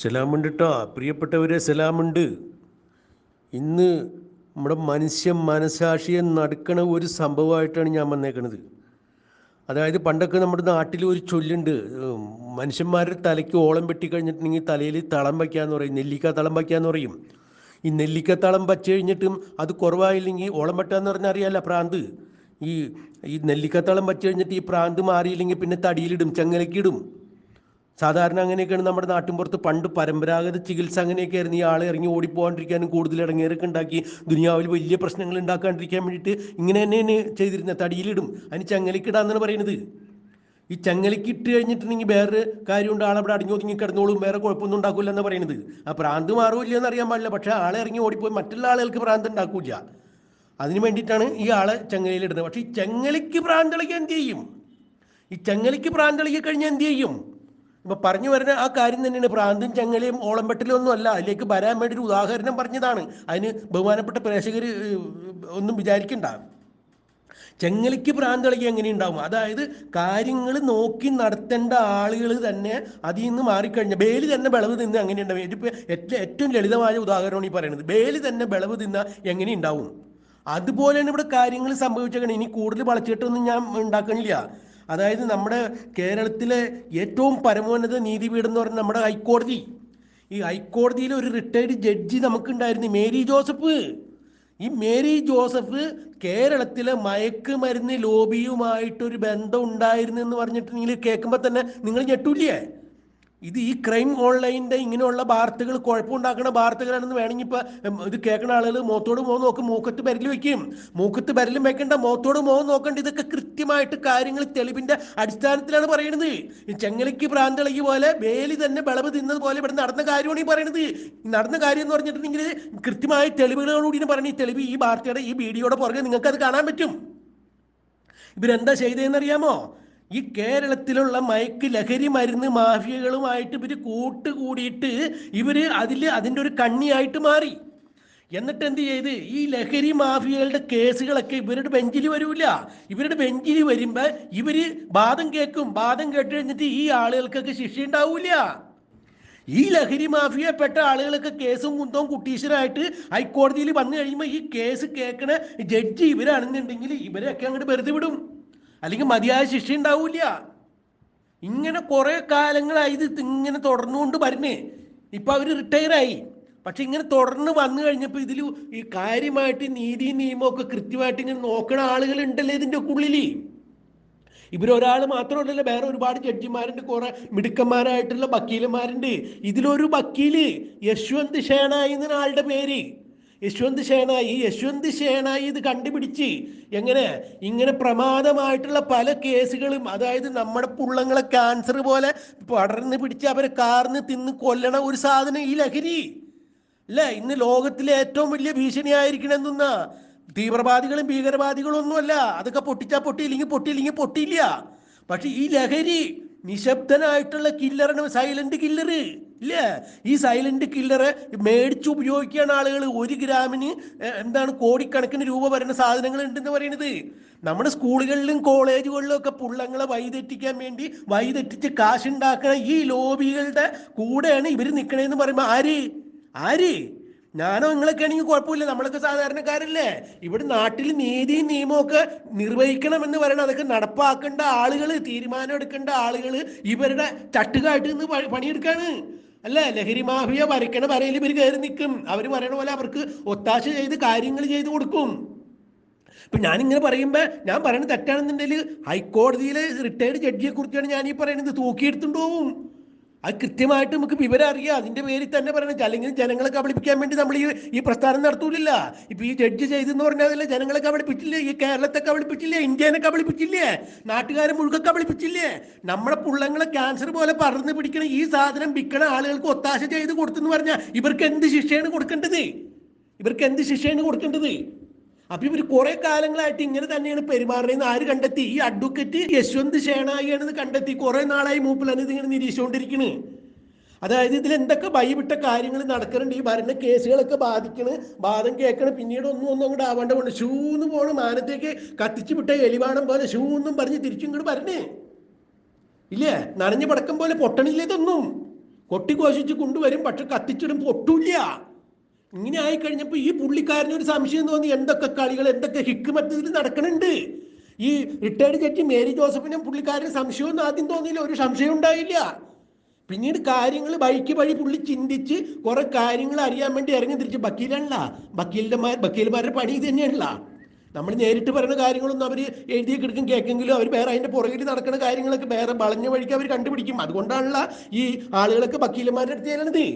സലാമുണ്ട് കേട്ടോ പ്രിയപ്പെട്ടവരെ സലാമുണ്ട്. ഇന്ന് നമ്മുടെ മനുഷ്യ മനസാക്ഷിയെ നടക്കണ ഒരു സംഭവമായിട്ടാണ് ഞാൻ വന്നേക്കണത്. അതായത് പണ്ടൊക്കെ നമ്മുടെ നാട്ടിൽ ഒരു ചൊല്ലുണ്ട് മനുഷ്യന്മാരുടെ തലയ്ക്ക് ഓളം വെട്ടി കഴിഞ്ഞിട്ടുണ്ടെങ്കിൽ തലയിൽ തളം വയ്ക്കാന്ന് പറയും നെല്ലിക്ക തളം വയ്ക്കാന്ന് പറയും. ഈ നെല്ലിക്ക തളം വച്ച് കഴിഞ്ഞിട്ടും അത് കുറവായില്ലെങ്കിൽ ഓളം വെട്ടാന്ന് പറഞ്ഞാൽ അറിയാലോ പ്രാന്ത്? ഈ ഈ നെല്ലിക്കത്തളം വച്ച് കഴിഞ്ഞിട്ട് ഈ പ്രാന്ത് മാറിയില്ലെങ്കിൽ പിന്നെ തടിയിലിടും ചെങ്ങലക്കിടും സാധാരണ അങ്ങനെയൊക്കെയാണ് നമ്മുടെ നാട്ടിൻപുറത്ത് പണ്ട് പരമ്പരാഗത ചികിത്സ അങ്ങനെയൊക്കെ ആയിരുന്നു ഈ ആളെ ഇറങ്ങി ഓടിപ്പോകാണ്ടിരിക്കാനും കൂടുതൽ ഇടങ്ങേറൊക്കെ ഉണ്ടാക്കി ദുനിയാവിൽ വലിയ പ്രശ്നങ്ങൾ ഉണ്ടാക്കാണ്ടിരിക്കാൻ വേണ്ടിയിട്ട് ഇങ്ങനെ തന്നെയാണ് ചെയ്തിരുന്നത്. തടിയിലിടും. അതിന് ചങ്ങലിക്കിടാന്നാണ് പറയുന്നത് ഈ ചങ്ങലക്ക് ഇട്ട് കഴിഞ്ഞിട്ടുണ്ടെങ്കിൽ വേറെ കാര്യമുണ്ട്. ആളവിടെ അടങ്ങി ഒതുങ്ങി കിടന്നോളും. വേറെ കുഴപ്പമൊന്നും ഉണ്ടാക്കില്ല എന്ന് പറയുന്നത് ആ പ്രാന്ത് മാറില്ല എന്ന് അറിയാൻ പാടില്ല. പക്ഷെ ആളെ ഇറങ്ങി ഓടിപ്പോയി മറ്റുള്ള ആളുകൾക്ക് പ്രാന്ത് ഉണ്ടാക്കൂല അതിന് വേണ്ടിയിട്ടാണ് ഈ ആളെ ചങ്ങലയിലിടുന്നത്. പക്ഷേ ഈ ചങ്ങലയ്ക്ക് പ്രാന്തളിക്ക് എന്ത് ചെയ്യും? ഈ ചങ്ങലയ്ക്ക് പ്രാന്തളിക്ക് കഴിഞ്ഞാൽ എന്ത് ചെയ്യും? ഇപ്പൊ പറഞ്ഞു വരുന്ന ആ കാര്യം തന്നെയാണ്. പ്രാന്തും ചങ്ങലയും ഓളംപെട്ടലും ഒന്നും അല്ല. അതിലേക്ക് വരാൻ വേണ്ടി ഒരു ഉദാഹരണം പറഞ്ഞതാണ്. അതിന് ബഹുമാനപ്പെട്ട പ്രേക്ഷകർ ഒന്നും വിചാരിക്കണ്ട. ചെങ്ങലിക്ക് കളിക്കുക എങ്ങനെ ഉണ്ടാവും? അതായത് കാര്യങ്ങൾ നോക്കി നടത്തേണ്ട ആളുകൾ തന്നെ അതിൽ നിന്ന് മാറിക്കഴിഞ്ഞാൽ ബേലി തന്നെ വിളവ് തിന്ന് അങ്ങനെ ഉണ്ടാവും? ഏറ്റവും ഏറ്റവും ലളിതമായ ഉദാഹരണമാണ് ഈ പറയുന്നത്. ബേലി തന്നെ വിളവ് തിന്ന എങ്ങനെ ഉണ്ടാവും? അതുപോലെയാണ് ഇവിടെ കാര്യങ്ങൾ സംഭവിച്ചേക്കണം. ഇനി കൂടുതൽ വളച്ചിട്ടൊന്നും ഞാൻ ഉണ്ടാക്കണില്ല. അതായത് നമ്മുടെ കേരളത്തിലെ ഏറ്റവും പരമോന്നത നീതിപീഠം എന്ന് പറയുന്നത് നമ്മുടെ ഹൈക്കോടതി. ഈ ഹൈക്കോടതിയിൽ ഒരു റിട്ടയർഡ് ജഡ്ജി നമുക്കുണ്ടായിരുന്നു മേരി ജോസഫ്. ഈ മേരി ജോസഫ് കേരളത്തിലെ മയക്കുമരുന്ന് ലോബിയുമായിട്ടൊരു ബന്ധം ഉണ്ടായിരുന്നു എന്ന് പറഞ്ഞിട്ട് നിങ്ങൾ കേൾക്കുമ്പോൾ തന്നെ നിങ്ങൾ ഞെട്ടൂല്ലേ? ഇത് ഈ ക്രൈം ഓൺലൈനിന്റെ ഇങ്ങനെയുള്ള വാർത്തകൾ കുഴപ്പമുണ്ടാക്കുന്ന വാർത്തകളാണെന്ന് വേണമെങ്കിൽ ഇപ്പൊ ഇത് കേൾക്കുന്ന ആളുകൾ മുഖത്തോട് മോ നോക്കും മൂക്കത്ത് ബരൽ വെക്കും. മൂക്കത്ത് പരലും വെക്കേണ്ട മുഖത്തോട് മോ നോക്കേണ്ട. ഇതൊക്കെ കൃത്യമായിട്ട് കാര്യങ്ങൾ തെളിവിന്റെ അടിസ്ഥാനത്തിലാണ് പറയുന്നത് ഈ ചെങ്ങലയ്ക്ക് പ്രാന്തളകി പോലെ വേലി തന്നെ വിളവ് തിന്നത് പോലെ ഇവിടെ നടന്ന കാര്യമാണ് ഈ പറയുന്നത് നടന്ന കാര്യം എന്ന് പറഞ്ഞിട്ടുണ്ടെങ്കിൽ കൃത്യമായ തെളിവുകളോടുകൂടി പറയുന്നത് ഈ തെളിവ് ഈ വാർത്തയുടെ ഈ വീഡിയോയുടെ പുറകെ നിങ്ങൾക്ക് അത് കാണാൻ പറ്റും. ഇവരെന്താ ചെയ്തതെന്നറിയാമോ? ഈ കേരളത്തിലുള്ള മയക്ക് ലഹരി മരുന്ന് മാഫിയകളുമായിട്ട് ഇവർ കൂട്ടുകൂടിയിട്ട് ഇവർ അതിൽ അതിന്റെ ഒരു കണ്ണിയായിട്ട് മാറി. എന്നിട്ട് എന്ത് ചെയ്ത്? ഈ ലഹരി മാഫിയകളുടെ കേസുകളൊക്കെ ഇവരുടെ ബെഞ്ചിൽ വരൂല. ഇവരുടെ ബെഞ്ചിൽ വരുമ്പോൾ ഇവർ വാദം കേൾക്കും വാദം കേട്ട് കഴിഞ്ഞിട്ട് ഈ ആളുകൾക്കൊക്കെ ശിക്ഷ ഉണ്ടാവൂല. ഈ ലഹരി മാഫിയപ്പെട്ട ആളുകളൊക്കെ കേസും കുന്തവും കുട്ടീശ്വരായിട്ട് ഹൈക്കോടതിയിൽ വന്നു കഴിയുമ്പോൾ ഈ കേസ് കേൾക്കണ ജഡ്ജി ഇവരാണെന്നുണ്ടെങ്കിൽ ഇവരെയൊക്കെ അങ്ങോട്ട് വെറുതെ വിടും. അല്ലെങ്കിൽ മതിയായ ശിക്ഷ ഉണ്ടാവില്ല. ഇങ്ങനെ കുറെ കാലങ്ങളായി ഇത് ഇങ്ങനെ തുടർന്നുകൊണ്ട് വരുന്നേ. ഇപ്പൊ അവർ റിട്ടയറായി പക്ഷെ ഇങ്ങനെ തുടർന്ന് വന്നു കഴിഞ്ഞപ്പോൾ ഇതിൽ ഈ കാര്യമായിട്ട് നീതി നിയമമൊക്കെ കൃത്യമായിട്ട് ഇങ്ങനെ നോക്കണ ആളുകൾ ഉണ്ടല്ലേ ഇതിന്റെ ഉള്ളിൽ ഇവരൊരാൾ മാത്രമല്ലല്ലോ വേറെ ഒരുപാട് ജഡ്ജിമാരുണ്ട് കുറെ മിടുക്കന്മാരായിട്ടുള്ള വക്കീലന്മാരുണ്ട്. ഇതിലൊരു വക്കീൽ യശ്വന്ത് ഷേണായി എന്ന ആളുടെ പേര്. യശ്വന്ത് ശേനായി യശ്വന്ത് ശേനായി ഇത് കണ്ടുപിടിച്ച് എങ്ങനെ? ഇങ്ങനെ പ്രമാദമായിട്ടുള്ള പല കേസുകളും അതായത് നമ്മുടെ പുള്ളങ്ങളെ ക്യാൻസർ പോലെ പടർന്ന് പിടിച്ച് അവരെ കാർന്ന് തിന്ന് കൊല്ലണ ഒരു സാധനം ഈ ലഹരി. അല്ലേ? ഇന്ന് ലോകത്തിലെ ഏറ്റവും വലിയ ഭീഷണിയായിരിക്കണെന്നാ തീവ്രവാദികളും ഭീകരവാദികളും ഒന്നുമല്ല അതൊക്കെ പൊട്ടിച്ചാ പൊട്ടിയില്ലെങ്കിൽ പൊട്ടിയില്ലെങ്കിൽ പൊട്ടിയില്ല. പക്ഷെ ഈ ലഹരി നിശബ്ദനായിട്ടുള്ള കില്ലറാണ് സൈലന്റ് കില്ലർ ഇല്ലേ. ഈ സൈലന്റ് കില്ലറെ മേടിച്ച് ഉപയോഗിക്കുകയാണ് ആളുകൾ. ഒരു ഗ്രാമിന് എന്താണ് കോടിക്കണക്കിന് രൂപ വരുന്ന സാധനങ്ങൾ ഉണ്ടെന്ന് പറയുന്നത്. നമ്മുടെ സ്കൂളുകളിലും കോളേജുകളിലും ഒക്കെ പുള്ളങ്ങളെ വഴിതെറ്റിക്കാൻ വേണ്ടി വഴിതെറ്റിച്ച് കാശുണ്ടാക്കുന്ന ഈ ലോബികളുടെ കൂടെയാണ് ഇവർ നിൽക്കണേന്ന് പറയുമ്പോൾ ആര്? ആര്? ഞാനോ നിങ്ങളൊക്കെ ആണെങ്കിൽ കുഴപ്പമില്ല. നമ്മളൊക്കെ സാധാരണക്കാരല്ലേ. ഇവിടെ നാട്ടിൽ നീതിയും നിയമവും ഒക്കെ നിർവഹിക്കണം എന്ന് പറയണം. അതൊക്കെ നടപ്പാക്കേണ്ട ആളുകൾ തീരുമാനം എടുക്കേണ്ട ആളുകൾ ഇവരുടെ ചട്ടുകാട്ടിൽ നിന്ന് പണിയെടുക്കാണ്. അല്ലേ? ലഹരി മാഫിയ വരയ്ക്കണ വരയിൽ ഇവർ കയറി നിൽക്കും. അവർ പറയണ പോലെ അവർക്ക് ഒത്താശ ചെയ്ത് കാര്യങ്ങൾ ചെയ്തു കൊടുക്കും. ഇപ്പൊ ഞാനിങ്ങനെ പറയുമ്പോ ഞാൻ പറയുന്നത് തെറ്റാണെന്നുണ്ടെങ്കിൽ ഹൈക്കോടതിയിലെ റിട്ടയർഡ് ജഡ്ജിയെ കുറിച്ചാണ് ഞാൻ ഈ പറയുന്നത്. തൂക്കിയെടുത്തുകൊണ്ട് പോവും അത് കൃത്യമായിട്ട് നമുക്ക് വിവരം അറിയാം. അതിന്റെ പേരിൽ തന്നെ പറയണം. അല്ലെങ്കിൽ ജനങ്ങളെ കബളിപ്പിക്കാൻ വേണ്ടി നമ്മൾ ഈ ഈ പ്രസ്ഥാനം നടത്തൂലില്ല. ഇപ്പൊ ഈ ജഡ്ജ് ചെയ്തെന്ന് പറഞ്ഞാൽ ജനങ്ങളെ കബളിപ്പിച്ചില്ലേ ഈ കേരളത്തെ കബളിപ്പിച്ചില്ലേ ഇന്ത്യനെ കബളിപ്പിച്ചില്ലേ നാട്ടുകാരെ മുഴുവൻ കബളിപ്പിച്ചില്ലേ നമ്മുടെ പുള്ളങ്ങളെ ക്യാൻസർ പോലെ പറഞ്ഞു പിടിക്കണ ഈ സാധനം വിൽക്കണ ആളുകൾക്ക് ഒത്താശ ചെയ്ത് കൊടുത്തെന്ന് പറഞ്ഞാൽ ഇവർക്ക് എന്ത് ശിക്ഷയാണ് കൊടുക്കേണ്ടത്? ഇവർക്ക് എന്ത് ശിക്ഷയാണ് കൊടുക്കേണ്ടത്? അപ്പൊ ഇവർ കുറെ കാലങ്ങളായിട്ട് ഇങ്ങനെ തന്നെയാണ് പെരുമാറുന്നതെന്ന് ആര് കണ്ടെത്തി? ഈ അഡ്വക്കേറ്റ് യശ്വന്ത് ഷേണായിയാണെന്ന് കണ്ടെത്തി. കുറെ നാളായി മൂപ്പിലാണ് ഇതിങ്ങനെ നിരീക്ഷിച്ചുകൊണ്ടിരിക്കുന്നത് അതായത് ഇതിൽ എന്തൊക്കെ ഭയവിട്ട കാര്യങ്ങൾ നടക്കുന്നുണ്ട്? ഈ ഭരണ കേസുകളൊക്കെ ബാധിക്കണ് ബാധം കേൾക്കണ് പിന്നീട് ഒന്നും ഒന്നും അങ്ങോട്ട് ആവേണ്ട കൊണ്ട് ഷൂന്ന് പോണ് മാനത്തേക്ക് കത്തിച്ചു വിട്ട എലിവാണം പോലെ ഷൂ എന്നും പറഞ്ഞ് തിരിച്ചും ഇങ്ങോട്ട് വരണേ. ഇല്ലേ? നനഞ്ഞു പടക്കം പോലെ പൊട്ടണില്ല ഇതൊന്നും? കൊട്ടിക്കോശിച്ച് കൊണ്ടുവരും പക്ഷെ കത്തിച്ചിടും പൊട്ടൂല്ല. ഇങ്ങനെ ആയി കഴിഞ്ഞപ്പോൾ ഈ പുള്ളിക്കാരന് ഒരു സംശയം തോന്നി എന്തൊക്കെ കളികൾ എന്തൊക്കെ ഹിക്ക് മറ്റതിൽ നടക്കണുണ്ട്? ഈ റിട്ടയർഡ് ജഡ്ജി മേരി ജോസഫിനും പുള്ളിക്കാരന് സംശയമൊന്നും ആദ്യം തോന്നിയില്ല ഒരു സംശയം ഉണ്ടായില്ല. പിന്നീട് കാര്യങ്ങൾ ബൈക്ക് വഴി പുള്ളി ചിന്തിച്ച് കുറെ കാര്യങ്ങൾ അറിയാൻ വേണ്ടി ഇറങ്ങി തിരിച്ച് ബക്കീലല്ല ബക്കീലിന്റെ വക്കീൽമാരുടെ പണി ഇത് തന്നെയാണല്ല. നമ്മൾ നേരിട്ട് പറയുന്ന കാര്യങ്ങളൊന്നും അവർ എഴുതി കിടക്കും കേൾക്കെങ്കിലും അവർ വേറെ അതിന്റെ പുറകിൽ നടക്കുന്ന കാര്യങ്ങളൊക്കെ വേറെ വളഞ്ഞ വഴിക്ക് അവർ കണ്ടുപിടിക്കും. അതുകൊണ്ടാണല്ല ഈ ആളുകളൊക്കെ വക്കീലന്മാരുടെ അടുത്ത് ചെല്ലണത്.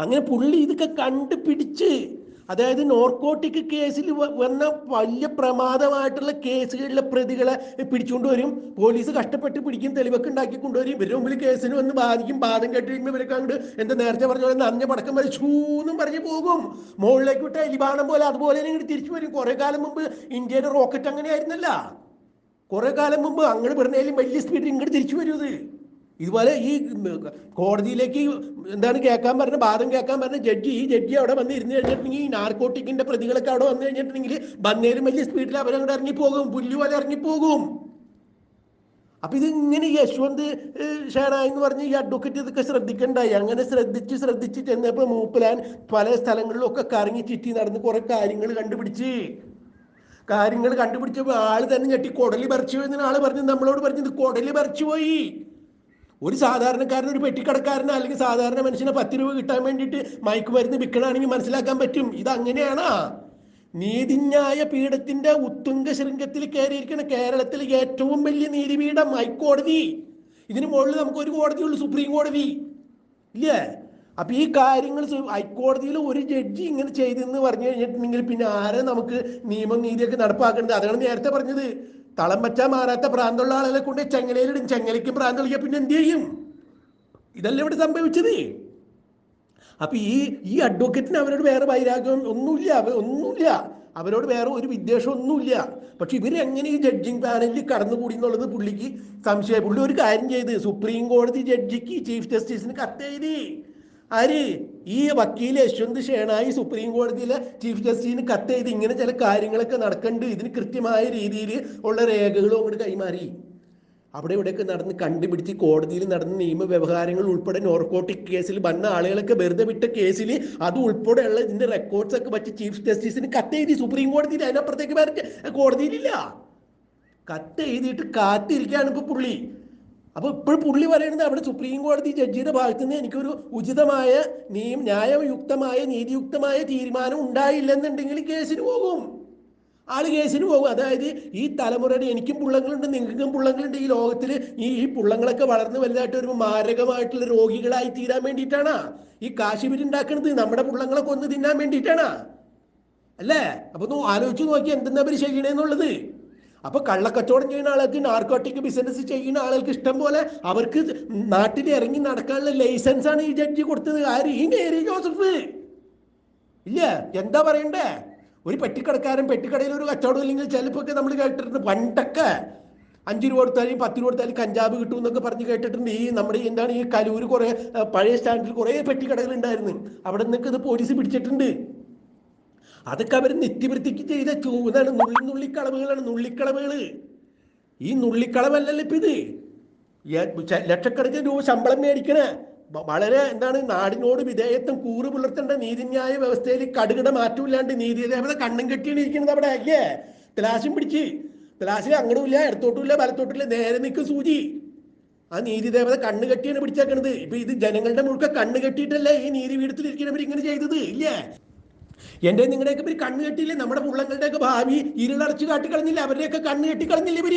അങ്ങനെ പുള്ളി ഇതൊക്കെ കണ്ടുപിടിച്ച് അതായത് നോർക്കോട്ടിക് കേസിൽ വന്ന വലിയ പ്രമാദമായിട്ടുള്ള കേസുകളിലെ പ്രതികളെ പിടിച്ചുകൊണ്ട് വരും. പോലീസ് കഷ്ടപ്പെട്ട് പിടിക്കും തെളിവൊക്കെ ഉണ്ടാക്കി കൊണ്ടുവരും ഇവരുടെ മുമ്പിൽ കേസിന് വന്ന് ബാധിക്കും ബാധം കേട്ട് കഴിയുമ്പോൾ ഇവരൊക്കെ അങ്ങോട്ട് എന്താ നേരത്തെ പറഞ്ഞ പോലെ നനഞ്ഞ പടക്കം വരെ ഷൂന്നും പറഞ്ഞ് പോകും. മുകളിലേക്ക് വിട്ട എലിബാണം പോലെ അതുപോലെ തന്നെ ഇങ്ങോട്ട് തിരിച്ചു വരും. കുറേ കാലം മുമ്പ് ഇന്ത്യയുടെ റോക്കറ്റ് അങ്ങനെ ആയിരുന്നല്ല കുറേ കാലം മുമ്പ് അങ്ങോട്ട് പറഞ്ഞാലും വലിയ സ്പീഡിൽ ഇങ്ങോട്ട് തിരിച്ചു വരും ഇതുപോലെ ഈ കോടതിയിലേക്ക് എന്താണ് കേൾക്കാൻ പറഞ്ഞ വാദം കേൾക്കാൻ പറഞ്ഞ ജഡ്ജി ഈ ജഡ്ജി അവിടെ വന്ന് ഇരുന്ന് കഴിഞ്ഞിട്ടുണ്ടെങ്കിൽ ഈ നാർക്കോട്ടിക്കിന്റെ പ്രതികളൊക്കെ അവിടെ വന്നു കഴിഞ്ഞിട്ടുണ്ടെങ്കിൽ വന്നേലും വലിയ സ്പീഡിൽ അവരങ്ങോട്ട് ഇറങ്ങിപ്പോകും പുല്ല് പോലെ ഇറങ്ങിപ്പോകും. അപ്പൊ ഇത് ഇങ്ങനെ യശ്വന്ത് ഷേണായി എന്ന് പറഞ്ഞ് ഈ അഡ്വക്കേറ്റ് ഇതൊക്കെ ശ്രദ്ധിക്കണ്ടായി. അങ്ങനെ ശ്രദ്ധിച്ച് ശ്രദ്ധിച്ച് ചെന്നപ്പോ മൂപ്പലാൻ പല സ്ഥലങ്ങളിലും ഒക്കെ കറങ്ങി ചുറ്റി നടന്ന് കുറെ കാര്യങ്ങൾ കണ്ടുപിടിച്ച്. കാര്യങ്ങൾ കണ്ടുപിടിച്ചപ്പോൾ ആൾ തന്നെ ഞെട്ടി കൊടലി പറിച്ചു പോയി ആൾ പറഞ്ഞു നമ്മളോട് പറഞ്ഞു കൊടലി പറിച്ചു പോയി. ഒരു സാധാരണക്കാരൻ ഒരു പെട്ടിക്കടക്കാരനോ അല്ലെങ്കിൽ സാധാരണ മനുഷ്യനെ പത്ത് രൂപ കിട്ടാൻ വേണ്ടിയിട്ട് മയക്കുമരുന്ന് വിൽക്കണമെങ്കിൽ മനസ്സിലാക്കാൻ പറ്റും. ഇത് അങ്ങനെയാണോ നീതിന്യായ പീഠത്തിന്റെ ഉത്തുംഗ ശൃംഖത്തിൽ കയറിയിരിക്കുന്ന കേരളത്തിലെ ഏറ്റവും വലിയ നീതിപീഠം ഹൈക്കോടതി. ഇതിനു മുകളിൽ നമുക്ക് ഒരു കോടതിയുള്ളൂ സുപ്രീം കോടതി. ഇല്ലേ? അപ്പൊ ഈ കാര്യങ്ങൾ ഹൈക്കോടതിയിൽ ഒരു ജഡ്ജി ഇങ്ങനെ ചെയ്തെന്ന് പറഞ്ഞു കഴിഞ്ഞിട്ടുണ്ടെങ്കിൽ പിന്നെ ആരെ നമുക്ക് നിയമം നീതിയൊക്കെ നടപ്പാക്കേണ്ടത്? അതാണ് നേരത്തെ പറഞ്ഞത്. തളം വെച്ചാൽ മാറാത്ത പ്രാന്തമുള്ള ആളുകളെ കൊണ്ട് ചെങ്ങലയിലിടും ചെങ്ങലയ്ക്ക് പ്രാന്ത് കളിക്കുക പിന്നെ എന്ത് ചെയ്യും? ഇതല്ലേ ഇവിടെ സംഭവിച്ചത്? അപ്പൊ ഈ ഈ അഡ്വക്കേറ്റിന് അവരോട് വേറെ വൈരാഗ്യം ഒന്നുമില്ല. അവർ ഒന്നുമില്ല. അവരോട് വേറെ ഒരു വിദ്വേഷം ഒന്നുമില്ല. പക്ഷെ ഇവർ എങ്ങനെ ഈ ജഡ്ജിങ് പാനലിൽ കടന്നുകൂടി എന്നുള്ളത് പുള്ളിക്ക് സംശയം പുള്ളി ഒരു കാര്യം ചെയ്ത് സുപ്രീം കോടതി ജഡ്ജിക്ക് ചീഫ് ജസ്റ്റിസിന് കത്തെഴുതി. ആര് ഈ വക്കീൽ യശ്വന്ത് ഷേണായി സുപ്രീം കോടതിയിലെ ചീഫ് ജസ്റ്റിസിന് കത്ത് ചെയ്ത് ഇങ്ങനെ ചില കാര്യങ്ങളൊക്കെ നടക്കുന്നുണ്ട് ഇതിന് കൃത്യമായ രീതിയിൽ ഉള്ള രേഖകളും അങ്ങോട്ട് കൈമാറി. അവിടെ ഇവിടെയൊക്കെ നടന്ന് കണ്ടുപിടിച്ച് കോടതിയിൽ നടന്ന നിയമവ്യവഹാരങ്ങൾ ഉൾപ്പെടെ നോർക്കോട്ടിക് കേസിൽ വന്ന ആളുകളൊക്കെ വെറുതെ വിട്ട കേസിൽ അത് ഉൾപ്പെടെയുള്ള ഇതിന്റെ റെക്കോർഡ്സ് ഒക്കെ വെച്ച് ചീഫ് ജസ്റ്റിസിന് കത്ത് എഴുതി സുപ്രീം കോടതിയിൽ അതിനപ്പുറത്തേക്ക് വേറെ കോടതിയിലില്ല കത്ത് എഴുതിയിട്ട് കാത്തിരിക്കുകയാണ് ഇപ്പൊ പുള്ളി. അപ്പൊ ഇപ്പോഴും പുള്ളി പറയുന്നത് അവിടെ സുപ്രീം കോടതി ജഡ്ജിയുടെ ഭാഗത്ത് നിന്ന് എനിക്കൊരു ഉചിതമായ നിയം ന്യായയുക്തമായ നീതിയുക്തമായ തീരുമാനം ഉണ്ടായില്ലെന്നുണ്ടെങ്കിൽ കേസിന് പോകും. ആൾ കേസിന് പോകും. അതായത് ഈ തലമുറയുടെ എനിക്കും പുള്ളങ്ങളുണ്ട് നിങ്ങൾക്കും പുള്ളങ്ങളുണ്ട്. ഈ ലോകത്തിൽ ഈ ഈ പുള്ളങ്ങളൊക്കെ വളർന്ന് വലുതായിട്ട് ഒരു മാരകമായിട്ടുള്ള രോഗികളായി തീരാൻ വേണ്ടിയിട്ടാണ്? ഈ കാശിബിരി ഉണ്ടാക്കുന്നത് നമ്മുടെ പുള്ളങ്ങളെ കൊന്നു തിന്നാൻ വേണ്ടിയിട്ടാണ്? അല്ലേ? അപ്പൊ ആലോചിച്ച് നോക്കി എന്തെന്നാ അവർ ചെയ്യണേന്നുള്ളത് അപ്പൊ കള്ളക്കച്ചവടം ചെയ്യുന്ന ആൾക്ക് നാർക്കോട്ടിക് ബിസിനസ് ചെയ്യുന്ന ആളുകൾക്ക് ഇഷ്ടം പോലെ അവർക്ക് നാട്ടിൽ ഇറങ്ങി നടക്കാനുള്ള ലൈസൻസ് ആണ് ഈ ജഡ്ജി കൊടുത്തത്. ആര്? ഈ മേരി ജോസഫ്. ഇല്ല? എന്താ പറയണ്ടേ? ഒരു പെട്ടിക്കടക്കാരൻ പെട്ടിക്കടയിൽ ഒരു കച്ചവടം ഇല്ലെങ്കിൽ ചിലപ്പോൾ നമ്മൾ കേട്ടിട്ടുണ്ട് പണ്ടൊക്കെ അഞ്ച് രൂപ കൊടുത്താലും പത്ത് രൂപ കൊടുത്താലും കഞ്ചാബ് കിട്ടും എന്നൊക്കെ പറഞ്ഞ് കേട്ടിട്ടുണ്ട്. ഈ നമ്മുടെ എന്താണ് ഈ കലൂർ കുറെ പഴയ സ്റ്റാൻഡിൽ കുറെ പെട്ടിക്കടകൾ ഉണ്ടായിരുന്നു. അവിടെ നിന്നൊക്കെ ഇത് പോലീസ് പിടിച്ചിട്ടുണ്ട്. അതൊക്കെ അവർ നിത്യവൃത്തിക്ക് ചെയ്ത ചൂതാണ് നുള്ളി നുള്ളിക്കളവുകളാണ് നുള്ളിക്കളവുകൾ ഈ നുള്ളിക്കളവല്ലല്ലോ ഇപ്പം ഇത്. ലക്ഷക്കണക്കിന് രൂപ ശമ്പളം മേടിക്കണ വളരെ എന്താണ് നാടിനോട് വിധേയത്വം കൂറ് പുലർത്തേണ്ട നീതിന്യായ വ്യവസ്ഥയിൽ കടുകിട മാറ്റമില്ലാണ്ട് നീതി ദേവത കണ്ണും കെട്ടിയാണ് ഇരിക്കുന്നത് അവിടെ അല്ലേ? തിലാശം പിടിച്ച്. തിലാശിൽ അങ്ങോട്ടുമില്ല ഇടത്തോട്ടുമില്ല വലത്തോട്ടില്ല നേരെ നിൽക്കും സൂചി. ആ നീതി ദേവത കണ്ണ് കെട്ടിയാണ് പിടിച്ചേക്കണത്. ഇപ്പൊ ഇത് ജനങ്ങളുടെ മുഴുക്ക കണ്ണ് കെട്ടിയിട്ടല്ലേ ഈ നീതി പീഠത്തിൽ ഇരിക്കുന്നവർ ഇങ്ങനെ ചെയ്തത് ഇല്ലേ? എന്റെ നിങ്ങളുടെയൊക്കെ ഇവർ കണ്ണ് കെട്ടിയില്ലേ? നമ്മുടെ പുള്ളങ്ങളുടെയൊക്കെ ഭാവി ഇരുളടച്ച് കാട്ടിക്കളഞ്ഞില്ല? അവരുടെയൊക്കെ കണ്ണ് കെട്ടിക്കളഞ്ഞില്ല ഇവർ?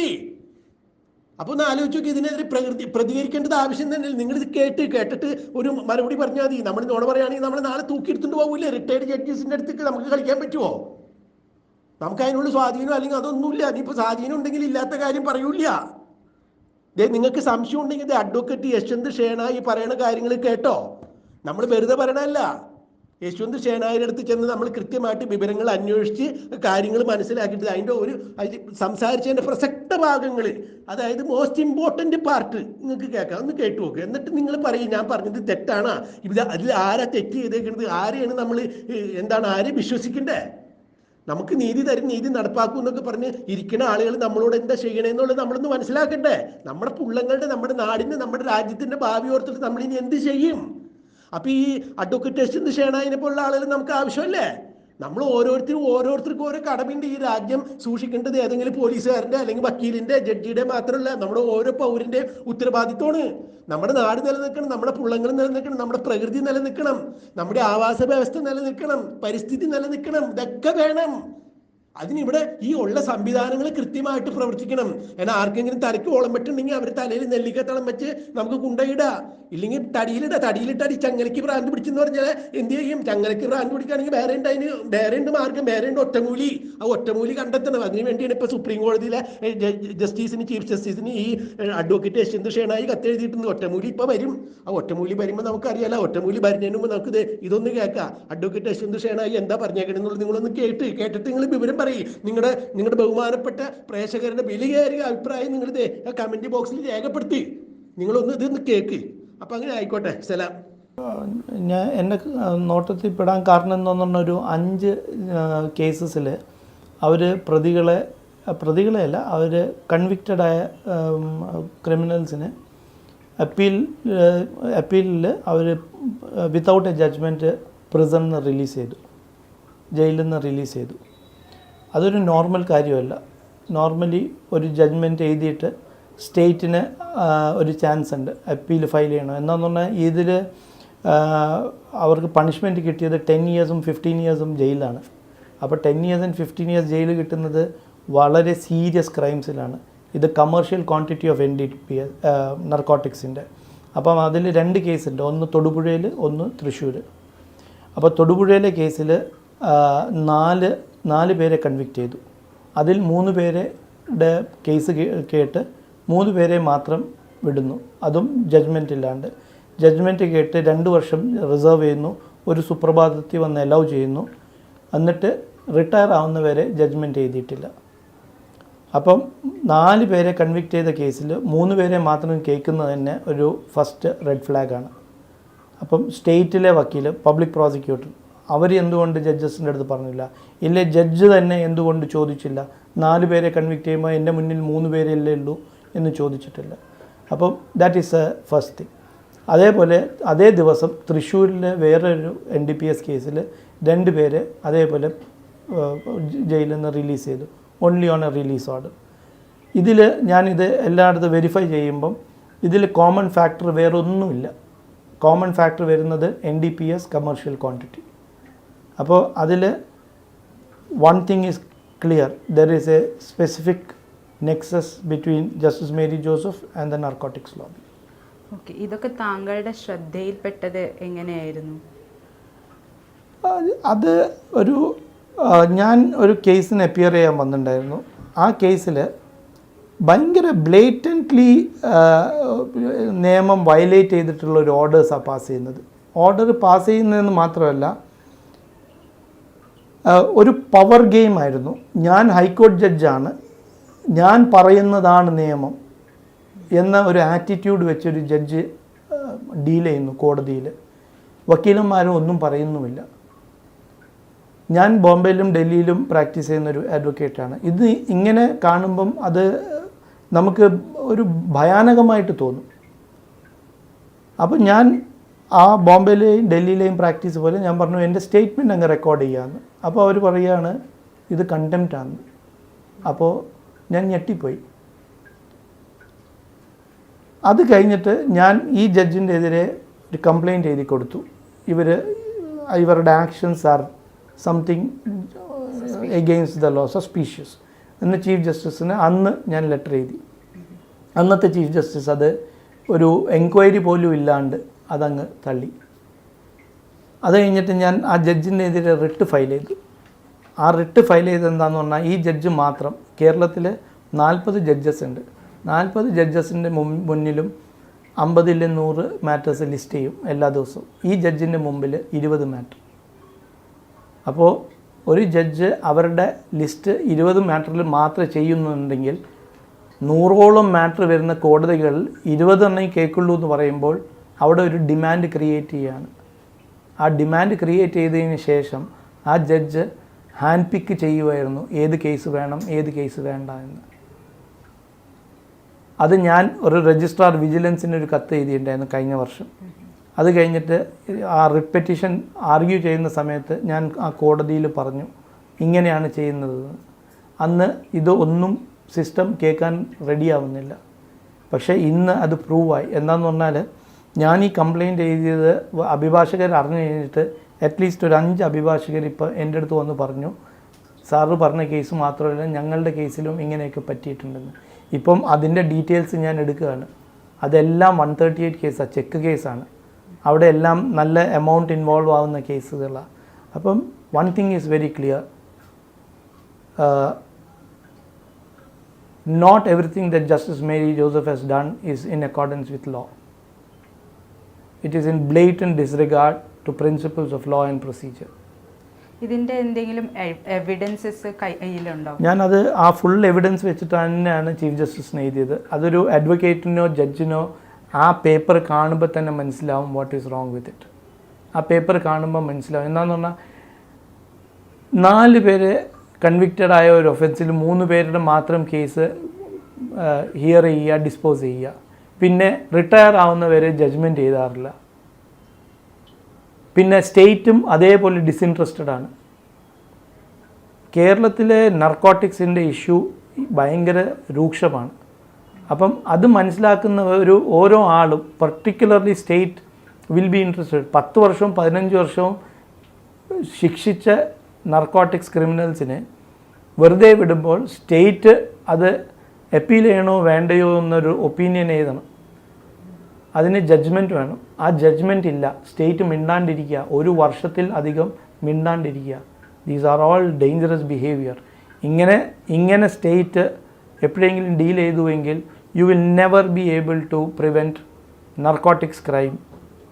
അപ്പൊ ഒന്ന് ആലോചിച്ച് നോക്കി ഇതിനെതിരെ പ്രകൃതി പ്രതികരിക്കേണ്ടത് ആവശ്യം തന്നെ നിങ്ങൾ ഇത് കേട്ട് കേട്ടിട്ട് ഒരു മറുപടി പറഞ്ഞാൽ മതി. നമ്മൾ നോട് പറയുകയാണെങ്കിൽ നമ്മൾ നാളെ തൂക്കിയെടുത്തുകൊണ്ട് പോകില്ലേ റിട്ടയർഡ് ജഡ്ജസിന്റെ അടുത്തേക്ക് നമുക്ക് കളിക്കാൻ പറ്റുമോ നമുക്ക് അതിനുള്ള സ്വാധീനം അല്ലെങ്കിൽ അതൊന്നുമില്ല. അതിപ്പോ സ്വാധീനം ഉണ്ടെങ്കിൽ ഇല്ലാത്ത കാര്യം പറയൂല നിങ്ങൾക്ക് സംശയം ഉണ്ടെങ്കിൽ അഡ്വക്കേറ്റ് യശ്വന്ത് ഷേണ ഈ പറയുന്ന കാര്യങ്ങൾ കേട്ടോ. നമ്മൾ വെറുതെ പറയണല്ല യശ്വന്ത് സേനായുടെ അടുത്ത് ചെന്ന് നമ്മൾ കൃത്യമായിട്ട് വിവരങ്ങൾ അന്വേഷിച്ച് കാര്യങ്ങൾ മനസ്സിലാക്കിയിട്ട് അതിന്റെ ഒരു സംസാരിച്ചതിന്റെ പ്രസക്ത ഭാഗങ്ങൾ അതായത് മോസ്റ്റ് ഇമ്പോർട്ടന്റ് പാർട്ട് നിങ്ങൾക്ക് കേൾക്കാം. ഒന്ന് കേട്ടു നോക്കുക എന്നിട്ട് നിങ്ങൾ പറയും ഞാൻ പറഞ്ഞത് തെറ്റാണ്? ഇത് അതിൽ ആരാ തെറ്റ് ചെയ്തേക്കുന്നത് ആരെയാണ് നമ്മൾ എന്താണ് ആരെ വിശ്വസിക്കേണ്ടേ? നമുക്ക് നീതി തരും നീതി നടപ്പാക്കും എന്നൊക്കെ പറഞ്ഞ് ഇരിക്കുന്ന ആളുകൾ നമ്മളോട് എന്താ ചെയ്യണമെന്നുള്ളത് നമ്മളൊന്ന് മനസ്സിലാക്കണ്ടേ? നമ്മുടെ പുള്ളങ്ങളുടെ നമ്മുടെ നാടിന്റെ നമ്മുടെ രാജ്യത്തിന്റെ ഭാവി ഓർത്തിട്ട് നമ്മളിനി എന്ത് ചെയ്യും? അപ്പൊ ഈ അഡ്വക്കേറ്റ് ടെസ്റ്റ് ഷേണായിനെ പോലുള്ള ആളുകൾ നമുക്ക് ആവശ്യമല്ലേ? നമ്മൾ ഓരോരുത്തരും ഓരോരുത്തർക്കും ഓരോ കടമയുണ്ട് ഈ രാജ്യം സൂക്ഷിക്കേണ്ടത് ഏതെങ്കിലും പോലീസുകാരന്റെ അല്ലെങ്കിൽ വക്കീലിന്റെ ജഡ്ജിയുടെ മാത്രമല്ല നമ്മുടെ ഓരോ പൗരന്റെ ഉത്തരവാദിത്വമാണ്. നമ്മുടെ നാട് നിലനിൽക്കണം നമ്മുടെ പുള്ളങ്ങൾ നിലനിൽക്കണം നമ്മുടെ പ്രകൃതി നിലനിൽക്കണം നമ്മുടെ ആവാസ വ്യവസ്ഥ നിലനിൽക്കണം പരിസ്ഥിതി നിലനിൽക്കണം ഇതൊക്കെ വേണം. അതിനിവിടെ ഈ ഉള്ള സംവിധാനങ്ങൾ കൃത്യമായിട്ട് പ്രവർത്തിക്കണം. എന്നാൽ ആർക്കെങ്കിലും തലയ്ക്ക് ഓളം വെട്ടുണ്ടെങ്കിൽ അവർ തലയിൽ നെല്ലിക്കത്തളം വെച്ച് നമുക്ക് കുണ്ടയിടാ ഇല്ലെങ്കിൽ തടിയിലിട. തടിയിലിട്ട് അടി ചങ്ങലയ്ക്ക് ഭ്രാന്ത് പിടിച്ചെന്ന് പറഞ്ഞാൽ എന്ത് ചെയ്യും? ചങ്ങലയ്ക്ക് ഭ്രാന്ത് പിടിക്കുകയാണെങ്കിൽ വേറെ ഉണ്ട് അതിന് വേറെ ഉണ്ട് മാർഗം. വേറെ ഉണ്ട് ഒറ്റമൂലി. ആ ഒറ്റമൂലി കണ്ടെത്തണം. അതിന് വേണ്ടിയാണ് ഇപ്പൊ സുപ്രീം കോടതിയിലെ ജസ്റ്റിസിന് ചീഫ് ജസ്റ്റിസിന് ഈ അഡ്വക്കേറ്റ് യശ്വന്ത് ഷേണായി കത്തെഴുതിയിട്ടുണ്ട്. ഒറ്റമൂലി ഇപ്പൊ വരും. ആ ഒറ്റമൂലി വരുമ്പോൾ നമുക്കറിയാലോ ഒറ്റമൂലി വരുന്നതിന് മുമ്പ് നമുക്ക് ഇത് ഇതൊന്ന് കേൾക്കാം. അഡ്വക്കേറ്റ് യശ്വന്ത് ഷേണായി എന്താ പറഞ്ഞേക്കണെന്നുള്ളത് നിങ്ങളൊന്ന് കേട്ട് കേട്ടിട്ട് നിങ്ങൾ വിവരം പറയും. നിങ്ങളുടെ നിങ്ങളുടെ ബഹുമാനപ്പെട്ട പ്രേക്ഷകരുടെ വിലയേറിയ അഭിപ്രായം നിങ്ങൾ ഇത് കമന്റ് ബോക്സിൽ രേഖപ്പെടുത്തി. നിങ്ങളൊന്ന് ഇതൊന്ന് കേക്ക്. അപ്പൊ അങ്ങനെ ആയിക്കോട്ടെ. സലാം. ഞാൻ എന്റെ നോട്ടത്തിൽ പെടാൻ കാരണം എന്ന് പറഞ്ഞൊരു അഞ്ച് കേസസിൽ അവർ പ്രതികളെ പ്രതികളെയല്ല അവർ കൺവിക്റ്റഡായ ക്രിമിനൽസിന് അപ്പീൽ അപ്പീലിൽ അവർ വിത്തൗട്ട് എ ജഡ്ജ്മെന്റ് പ്രിസണിൽ നിന്ന് റിലീസ് ചെയ്തു. ജയിലിൽ നിന്ന് റിലീസ് ചെയ്തു. അതൊരു നോർമൽ കാര്യമല്ല. നോർമലി ഒരു ജഡ്ജ്മെന്റ് എഴുതിയിട്ട് സ്റ്റേറ്റിന് ഒരു ചാൻസ് ഉണ്ട് അപ്പീൽ ഫയൽ ചെയ്യണം. എന്താന്ന് പറഞ്ഞാൽ ഇതിൽ അവർക്ക് പണിഷ്മെന്റ് കിട്ടിയത് ടെൻ ഇയേഴ്സും ഫിഫ്റ്റീൻ ഇയേഴ്സും ജയിലാണ് അപ്പോൾ ten years and fifteen years jail കിട്ടുന്നത് വളരെ സീരിയസ് ക്രൈംസിലാണ് ഇത് commercial quantity of N D P നർക്കോട്ടിക്സിന്റെ അപ്പം അതിൽ രണ്ട് കേസുണ്ട് ഒന്ന് തൊടുപുഴയിൽ ഒന്ന് തൃശ്ശൂർ അപ്പോൾ തൊടുപുഴയിലെ കേസിൽ നാല് നാല് പേരെ കൺവിക്റ്റ് ചെയ്തു. അതിൽ മൂന്ന് പേരുടെ കേസ് കേട്ട് മൂന്ന് പേരെ മാത്രം വിടുന്നു. അതും ജഡ്ജ്മെന്റ് ഇല്ലാണ്ട്. ജഡ്ജ്മെന്റ് കേട്ട് രണ്ട് വർഷം റിസർവ് ചെയ്യുന്നു. ഒരു സുപ്രഭാതത്തിൽ വന്ന് അലൗ ചെയ്യുന്നു. എന്നിട്ട് റിട്ടയർ ആവുന്നവരെ ജഡ്ജ്മെന്റ് എഴുതിയിട്ടില്ല. അപ്പം നാല് പേരെ കൺവിക്റ്റ് ചെയ്ത കേസിൽ മൂന്ന് പേരെ മാത്രം കേൾക്കുന്നത് തന്നെ ഒരു ഫസ്റ്റ് റെഡ് ഫ്ലാഗാണ് അപ്പം സ്റ്റേറ്റിലെ വക്കീൽ പബ്ലിക് പ്രോസിക്യൂട്ടർ അവർ എന്തുകൊണ്ട് ജഡ്ജസിന്റെ അടുത്ത് പറഞ്ഞില്ല? ഇല്ലേ ജഡ്ജ് തന്നെ എന്തുകൊണ്ട് ചോദിച്ചില്ല? നാല് പേരെ കൺവിക്ട് ചെയ്യുമ്പോൾ എന്റെ മുന്നിൽ മൂന്ന് പേരല്ലേ ഉള്ളൂ എന്ന് ചോദിച്ചിട്ടില്ല. അപ്പം that is a first thing അതേപോലെ അതേ ദിവസം തൃശ്ശൂരിലെ വേറൊരു എൻ ഡി പി എസ് കേസിൽ രണ്ട് പേര് അതേപോലെ ജയിലിൽ നിന്ന് റിലീസ് ചെയ്തു. Only on a release order ഇതിൽ ഞാനിത് എല്ലായിടത്തും വെരിഫൈ ചെയ്യുമ്പം ഇതിൽ കോമൺ ഫാക്ടർ വേറൊന്നുമില്ല. കോമൺ ഫാക്ടർ വരുന്നത് N D P S commercial quantity അപ്പോൾ അതിൽ one thing is clear there is a specific nexus between justice Mary Joseph and the narcotics lobby okay ഇതൊക്കെ താങ്കളുടെ ശ്രദ്ധയിൽപ്പെട്ടത് എങ്ങനെയായിരുന്നു? അത് ഒരു ഞാൻ ഒരു കേസിന് അപ്പിയർ ചെയ്യാൻ വന്നിട്ടുണ്ടായിരുന്നു. ആ കേസിൽ ഭയങ്കര ബ്ലേറ്റന്റ്ലി നിയമം വയലേറ്റ് ചെയ്തിട്ടുള്ള ഒരു ഓർഡേഴ്സാണ് പാസ് ചെയ്യുന്നത്. ഓർഡർ പാസ് ചെയ്യുന്നതെന്ന് മാത്രമല്ല ഒരു പവർ ഗെയിം ആയിരുന്നു. ഞാൻ ഹൈക്കോടതി ജഡ്ജാണ്. ഞാൻ പറയുന്നതാണ് നിയമം എന്ന ഒരു ആറ്റിറ്റ്യൂഡ് വെച്ചൊരു ജഡ്ജ് ഡീൽ ചെയ്യുന്നു കോടതിയിൽ വക്കീലന്മാരും ഒന്നും പറയുന്നുമില്ല. ഞാൻ ബോംബെയിലും ഡൽഹിയിലും പ്രാക്ടീസ് ചെയ്യുന്നൊരു അഡ്വക്കേറ്റാണ് ഇത് ഇങ്ങനെ കാണുമ്പം അത് നമുക്ക് ഒരു ഭയാനകമായിട്ട് തോന്നും. അപ്പം ഞാൻ ആ ബോംബെയിലെയും ഡൽഹിയിലെയും പ്രാക്ടീസ് പോലെ ഞാൻ പറഞ്ഞു എന്റെ സ്റ്റേറ്റ്മെന്റ് അങ്ങ് റെക്കോർഡ് ചെയ്യാമെന്ന് അപ്പോൾ അവർ പറയുകയാണ് ഇത് കണ്ടംപ്റ്റ് ആണ് അപ്പോൾ ഞാൻ ഞെട്ടിപ്പോയി. അത് കഴിഞ്ഞിട്ട് ഞാൻ ഈ ജഡ്ജിന്റെ എതിരെ ഒരു കംപ്ലൈന്റ് എഴുതി കൊടുത്തു. ഇവർ ഇവരുടെ actions are something against the law suspicious എന്ന് ചീഫ് ജസ്റ്റിസിന് അന്ന് ഞാൻ ലെറ്റർ എഴുതി. അന്നത്തെ ചീഫ് ജസ്റ്റിസ് അത് ഒരു എൻക്വയറി പോലും ഇല്ലാണ്ട് അതങ്ങ് തള്ളി. അത് കഴിഞ്ഞിട്ട് ഞാൻ ആ ജഡ്ജിനെതിരെ റിട്ട് ഫയൽ ചെയ്തു. ആ റിട്ട് ഫയൽ ചെയ്തെന്താന്ന് പറഞ്ഞാൽ ഈ ജഡ്ജ് മാത്രം കേരളത്തിൽ നാൽപ്പത് ജഡ്ജസ് ഉണ്ട്. നാൽപ്പത് ജഡ്ജസിന്റെ മുന്നിലും അമ്പതിൽ നൂറ് മാറ്റേഴ്സ് ലിസ്റ്റ് ചെയ്യും എല്ലാ ദിവസവും. ഈ ജഡ്ജിന്റെ മുമ്പിൽ ഇരുപത് മാറ്റർ അപ്പോൾ ഒരു ജഡ്ജ് അവരുടെ ലിസ്റ്റ് ഇരുപത് മാറ്ററിൽ മാത്രമേ ചെയ്യുന്നുണ്ടെങ്കിൽ നൂറോളം മാറ്റർ വരുന്ന കോടതികളിൽ ഇരുപതെണ്ണം കേൾക്കുള്ളൂ എന്ന് പറയുമ്പോൾ അവിടെ ഒരു ഡിമാൻഡ് ക്രിയേറ്റ് ചെയ്യുകയാണ് ആ ഡിമാൻഡ് ക്രിയേറ്റ് ചെയ്തതിന് ശേഷം ആ ജഡ്ജ് ഹാൻഡ് പിക്ക് ചെയ്യുമായിരുന്നു ഏത് കേസ് വേണം ഏത് കേസ് വേണ്ട എന്ന്. അത് ഞാൻ ഒരു രജിസ്ട്രാർ വിജിലൻസിന് ഒരു കത്ത് എഴുതിയിട്ടുണ്ടായിരുന്നു കഴിഞ്ഞ വർഷം. അത് കഴിഞ്ഞിട്ട് ആ റിപ്പറ്റീഷൻ ആർഗ്യൂ ചെയ്യുന്ന സമയത്ത് ഞാൻ ആ കോടതിയിൽ പറഞ്ഞു ഇങ്ങനെയാണ് ചെയ്യുന്നത്. അന്ന് ഇത് ഒന്നും സിസ്റ്റം കേൾക്കാൻ റെഡിയാവുന്നില്ല പക്ഷേ ഇന്ന് അത് പ്രൂവായി എന്താന്ന് പറഞ്ഞാൽ ഞാൻ ഈ കംപ്ലയിന്റ് എഴുതിയത് അഭിഭാഷകർ അറിഞ്ഞു കഴിഞ്ഞിട്ട് അറ്റ്ലീസ്റ്റ് ഒരു അഞ്ച് അഭിഭാഷകർ ഇപ്പോൾ എന്റെ അടുത്ത് വന്ന് പറഞ്ഞു സാറ് പറഞ്ഞ കേസ് മാത്രമല്ല ഞങ്ങളുടെ കേസിലും ഇങ്ങനെയൊക്കെ പറ്റിയിട്ടുണ്ടെന്ന്. ഇപ്പം അതിന്റെ ഡീറ്റെയിൽസ് ഞാൻ എടുക്കുകയാണ്. അതെല്ലാം വൺ തേർട്ടി എയ്റ്റ് കേസാണ് ചെക്ക് കേസാണ് അവിടെ എല്ലാം നല്ല എമൗണ്ട് ഇൻവോൾവ് ആവുന്ന കേസുകളാണ് അപ്പം one thing is very clear not everything the justice Mary Joseph has done is in accordance with law. It is in blatant disregard to principles of law and procedure ഇതിന്റെ എന്തെങ്കിലും evidences കയ്യിലുണ്ടോ? ഞാനത് ആ full evidence വെച്ചിട്ട് തന്നെയാണ് chief ജസ്റ്റിസിന് എഴുതിയത്. അതൊരു അഡ്വക്കേറ്റിനോ ജഡ്ജിനോ ആ paper കാണുമ്പോൾ തന്നെ മനസ്സിലാവും what is wrong with it ആ പേപ്പർ കാണുമ്പോൾ മനസ്സിലാവും. എന്താന്ന് പറഞ്ഞാൽ നാല് പേര് കൺവിക്റ്റഡ് ആയ ഒരു ഒഫൻസിൽ മൂന്ന് പേരുടെ മാത്രം കേസ് ഹിയർ ചെയ്യുക ഡിസ്പോസ് ചെയ്യുക. പിന്നെ റിട്ടയർ ആവുന്നവരെ ജഡ്ജ്മെന്റ് ചെയ്താറില്ല പിന്നെ സ്റ്റേറ്റും അതേപോലെ ഡിസിൻട്രസ്റ്റഡ് ആണ്. കേരളത്തിലെ നർക്കോട്ടിക്സിന്റെ ഇഷ്യൂ ഭയങ്കര രൂക്ഷമാണ്. അപ്പം അത് മനസ്സിലാക്കുന്ന ഒരു ഓരോ ആളും particularly state will be interested പത്ത് വർഷവും പതിനഞ്ച് വർഷവും ശിക്ഷിച്ച നർക്കോട്ടിക്സ് ക്രിമിനൽസിനെ വെറുതെ വിടുമ്പോൾ സ്റ്റേറ്റ് അത് അപ്പീൽ ചെയ്യണോ വേണ്ടയോ എന്നൊരു ഒപ്പീനിയൻ എഴുതണം. അതിന് ജഡ്ജ്മെന്റ് വേണം. ആ ജഡ്ജ്മെന്റ് ഇല്ല. സ്റ്റേറ്റ് മിണ്ടാണ്ടിരിക്കുക. ഒരു വർഷത്തിൽ അധികം മിണ്ടാണ്ടിരിക്കുക. These are all dangerous behaviour ഇങ്ങനെ ഇങ്ങനെ സ്റ്റേറ്റ് എപ്പോഴെങ്കിലും deal ചെയ്തുവെങ്കിൽ you will never be able to prevent narcotics crime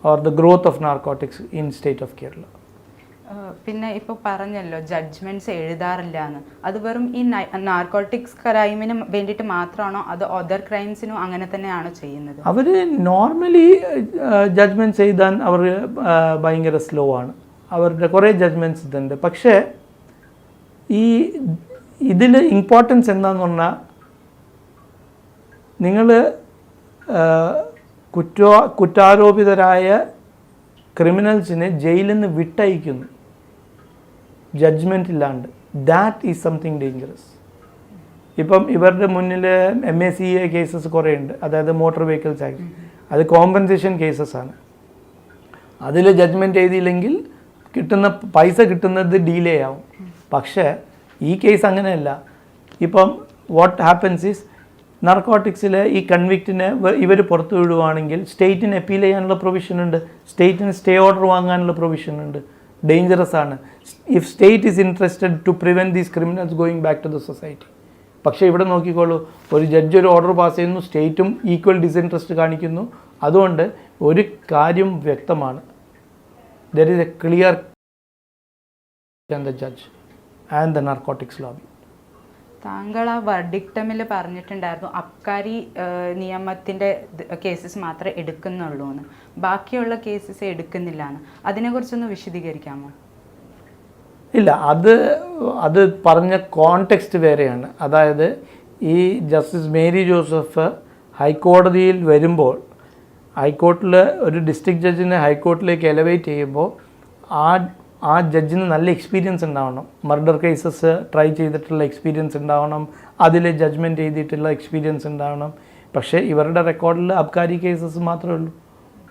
or the growth of narcotics in state of Kerala പിന്നെ ഇപ്പോൾ പറഞ്ഞല്ലോ ജഡ്ജ്മെന്റ്സ് എഴുതാറില്ല എന്ന് അത് വെറും ഈ നാർക്കോട്ടിക്സ് ക്രൈമിന് വേണ്ടിയിട്ട് മാത്രമാണോ അത് അതർ ക്രൈംസിനും അങ്ങനെ തന്നെയാണോ ചെയ്യുന്നത്? അവർ നോർമലി ജഡ്ജ്മെന്റ്സ് എഴുതാൻ അവർ ഭയങ്കര സ്ലോ ആണ്. അവരുടെ കുറേ ജഡ്ജ്മെന്റ്സ് ഇതുണ്ട്. പക്ഷേ ഈ ഇതിൽ ഇമ്പോർട്ടൻസ് എന്താന്ന് പറഞ്ഞാൽ നിങ്ങൾ കുറ്റ കുറ്റാരോപിതരായ ക്രിമിനൽസിനെ ജയിലിൽ നിന്ന് വിട്ടയക്കുന്നു. ജഡ്ജ്മെന്റ് ഇല്ലാണ്ട്. ദാറ്റ് ഈസ് സംതിങ് ഡേഞ്ചറസ് ഇപ്പം ഇവരുടെ മുന്നിൽ M A C A cases കുറേ ഉണ്ട് അതായത് മോട്ടോർ വെഹിക്കിൾസ് ആക്ട് അത് കോമ്പൻസേഷൻ കേസസ് ആണ്. അതിൽ ജഡ്ജ്മെന്റ് എഴുതിയില്ലെങ്കിൽ കിട്ടുന്ന പൈസ കിട്ടുന്നത് ഡീലേ ആവും. പക്ഷേ ഈ കേസ് അങ്ങനെയല്ല. ഇപ്പം വാട്ട് ഹാപ്പൻസ് ഈസ് നർക്കോട്ടിക്സിൽ ഈ കൺവിക്റ്റിനെ ഇവർ പുറത്തു വിടുവാണെങ്കിൽ സ്റ്റേറ്റിന് അപ്പീൽ ചെയ്യാനുള്ള പ്രൊവിഷനുണ്ട് സ്റ്റേറ്റിന് സ്റ്റേ ഓർഡർ വാങ്ങാനുള്ള പ്രൊവിഷൻ ഉണ്ട്. ഡേഞ്ചറസ് ആണ്. If state is interested to prevent these criminals going back to the society പക്ഷേ ഇവിടെ നോക്കിക്കോളൂ ഒരു ജഡ്ജ് ഒരു ഓർഡർ പാസ് ചെയ്യുന്നു സ്റ്റേറ്റും ഈക്വൽ ഡിസ്ഇൻട്രസ്റ്റ് കാണിക്കുന്നു. അതുകൊണ്ട് ഒരു കാര്യം വ്യക്തമാണ്. There is a clear the judge and the narcotics lobby താങ്കൾ ആ വർഡിക്ടമിൽ പറഞ്ഞിട്ടുണ്ടായിരുന്നു അബ്കാരി നിയമത്തിന്റെ കേസസ് മാത്രമേ എടുക്കുന്നുള്ളൂ എന്ന്. ബാക്കിയുള്ള കേസസ് എടുക്കുന്നില്ല എന്ന് അതിനെക്കുറിച്ചൊന്ന് വിശദീകരിക്കാമോ? ഇല്ല അത് അത് പറഞ്ഞ കോണ്ടെക്സ്റ്റ് വേറെയാണ്. അതായത് ഈ ജസ്റ്റിസ് മേരി ജോസഫ് ഹൈക്കോടതിയിൽ വരുമ്പോൾ ഹൈക്കോർട്ടിൽ ഒരു ഡിസ്ട്രിക്ട് ജഡ്ജിനെ ഹൈക്കോർട്ടിലേക്ക് എലവേറ്റ് ചെയ്യുമ്പോൾ ആ ആ ജഡ്ജിന് നല്ല എക്സ്പീരിയൻസ് ഉണ്ടാവണം. മർഡർ കേസസ് ട്രൈ ചെയ്തിട്ടുള്ള എക്സ്പീരിയൻസ് ഉണ്ടാവണം. അതിൽ ജഡ്ജ്മെന്റ് ചെയ്തിട്ടുള്ള എക്സ്പീരിയൻസ് ഉണ്ടാവണം. പക്ഷേ ഇവരുടെ റെക്കോർഡിൽ അബ്കാരി കേസസ് മാത്രമേ ഉള്ളൂ.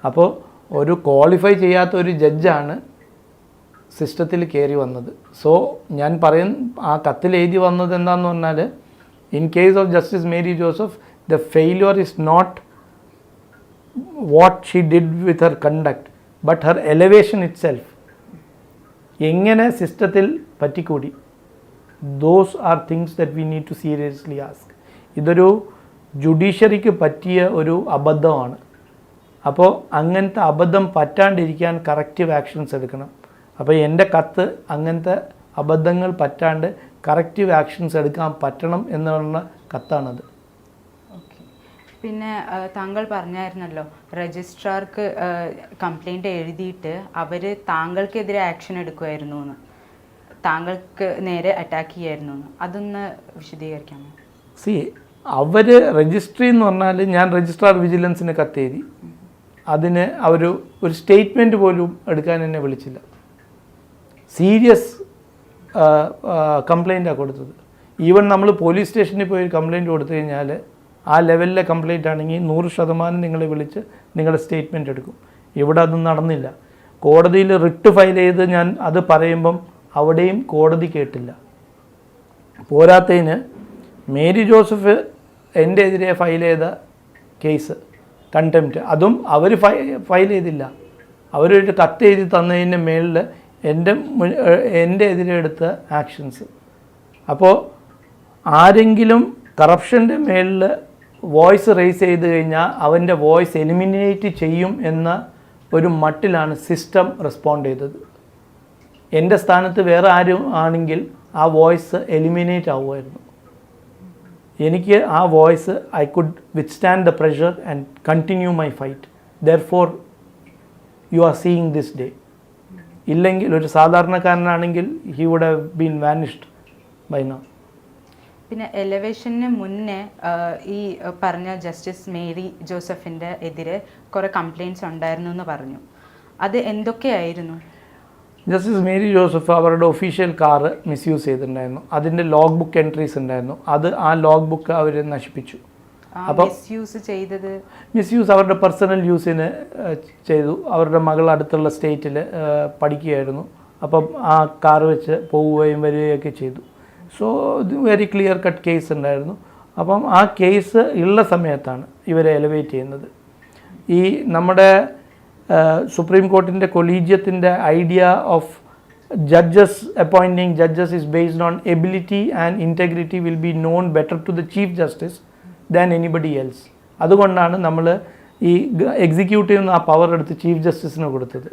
അപ്പോൾ ഒരു ക്വാളിഫൈ ചെയ്യാത്ത ഒരു ജഡ്ജാണ് സിസ്റ്റത്തിൽ കയറി വന്നത്. സോ ഞാൻ പറയും ആ കത്തിൽ എഴുതി വന്നത് എന്താണെന്ന് പറഞ്ഞാൽ in case of justice Mary Joseph the failure is not what she did with her conduct but her elevation itself എങ്ങനെ സിസ്റ്റത്തിൽ പറ്റിക്കൂടി? Those are things that we need to seriously ask ഇതൊരു ജുഡീഷ്യറിക്ക് പറ്റിയ ഒരു അബദ്ധമാണ്. അപ്പോൾ അങ്ങനത്തെ അബദ്ധം പറ്റാണ്ടിരിക്കാൻ കറക്റ്റീവ് ആക്ഷൻസ് എടുക്കണം. അപ്പോൾ എന്റെ കത്ത് അങ്ങനത്തെ അബദ്ധങ്ങൾ പറ്റാണ്ട് കറക്റ്റീവ് ആക്ഷൻസ് എടുക്കാൻ പറ്റണം എന്നുള്ള കത്താണത്. പിന്നെ താങ്കൾ പറഞ്ഞായിരുന്നല്ലോ രജിസ്ട്രാർക്ക് കംപ്ലൈന്റ് എഴുതിയിട്ട് അവർ താങ്കൾക്കെതിരെ ആക്ഷൻ എടുക്കുമായിരുന്നു എന്ന് താങ്കൾക്ക് നേരെ അറ്റാക്ക് ചെയ്യായിരുന്നു എന്ന് അതൊന്ന് വിശദീകരിക്കാമോ? സി അവർ രജിസ്ട്രി എന്ന് പറഞ്ഞാൽ ഞാൻ രജിസ്ട്രാർ വിജിലൻസിന് കത്തെഴുതി. അതിന് അവർ ഒരു സ്റ്റേറ്റ്മെന്റ് പോലും എടുക്കാൻ എന്നെ വിളിച്ചില്ല. സീരിയസ് കംപ്ലൈന്റാണ് കൊടുത്തത്. ഈവൻ നമ്മൾ പോലീസ് സ്റ്റേഷനിൽ പോയി കംപ്ലൈന്റ് കൊടുത്തു കഴിഞ്ഞാൽ ആ ലെവലിലെ കംപ്ലൈന്റ് ആണെങ്കിൽ നൂറ് ശതമാനം നിങ്ങളെ വിളിച്ച് നിങ്ങളുടെ സ്റ്റേറ്റ്മെന്റ് എടുക്കും. ഇവിടെ അതൊന്നും നടന്നില്ല. കോടതിയിൽ റിട്ട് ഫയൽ ചെയ്ത് ഞാൻ അത് പറയുമ്പം അവിടെയും കോടതി കേട്ടില്ല. പോരാത്തതിന് മേരി ജോസഫ് എന്റെ എതിരെ ഫയൽ ചെയ്ത കേസ് കണ്ടംപ്റ്റ് അതും അവർ ഫയ ഫയൽ ചെയ്തില്ല. അവരൊരു കത്ത് എഴുതി തന്നതിന്റെ മേളിൽ എന്റെ എന്റെ എതിരെ എടുത്ത ആക്ഷൻസ് അപ്പോൾ ആരെങ്കിലും കറപ്ഷന്റെ മേളിൽ വോയിസ് റേസ് ചെയ്ത് കഴിഞ്ഞാൽ അവന്റെ വോയിസ് എലിമിനേറ്റ് ചെയ്യും എന്ന ഒരു മട്ടിലാണ് സിസ്റ്റം റെസ്പോണ്ട് ചെയ്തത്. എന്റെ സ്ഥാനത്ത് വേറെ ആരും ആണെങ്കിൽ ആ വോയിസ് എലിമിനേറ്റ് ആവുമായിരുന്നു. എനിക്ക് ആ voice I could withstand the pressure and continue my fight therefore you are seeing this day ഇല്ലെങ്കിൽ ഒരു സാധാരണക്കാരനാണെങ്കിൽ he would have been vanished by no പിന്നെ എലവേഷന് മുന്നേ ഈ പറഞ്ഞ ജസ്റ്റിസ് മേരി ജോസഫിന്റെ എതിരെ കുറേ കംപ്ലയിൻസ് ഉണ്ടായിരുന്നു എന്ന് പറഞ്ഞു. അത് എന്തൊക്കെയായിരുന്നു? ജസ്റ്റിസ് മേരി ജോസഫ് അവരുടെ ഒഫീഷ്യൽ കാറ് മിസ്യൂസ് ചെയ്തിട്ടുണ്ടായിരുന്നു. അതിന്റെ ലോഗ് ബുക്ക് എൻട്രീസ് ഉണ്ടായിരുന്നു. അത് ആ ലോഗ് ബുക്ക് അവർ നശിപ്പിച്ചു അപ്പം- മിസ്യൂസ് ചെയ്തത്? മിസ്യൂസ് അവരുടെ പേഴ്സണൽ യൂസിന് ചെയ്തു. അവരുടെ മകൾ അടുത്തുള്ള സ്റ്റേറ്റിൽ പഠിക്കുകയായിരുന്നു. അപ്പം ആ കാർ വെച്ച് പോവുകയും വരികയൊക്കെ ചെയ്തു. സോ ഇത് വെരി ക്ലിയർ കട്ട് കേസ് ഉണ്ടായിരുന്നു. അപ്പം ആ കേസ് ഉള്ള സമയത്താണ് ഇവരെ എലവേറ്റ് ചെയ്യുന്നത്. ഈ നമ്മുടെ സുപ്രീം കോർട്ടിന്റെ കൊളീജിയത്തിന്റെ idea of judges appointing judges is based on ability and integrity will be known better to the chief justice than anybody else അതുകൊണ്ടാണ് നമ്മൾ ഈ എക്സിക്യൂട്ടീവ് ആ പവർ എടുത്ത് ചീഫ് ജസ്റ്റിസിന് കൊടുത്തത്.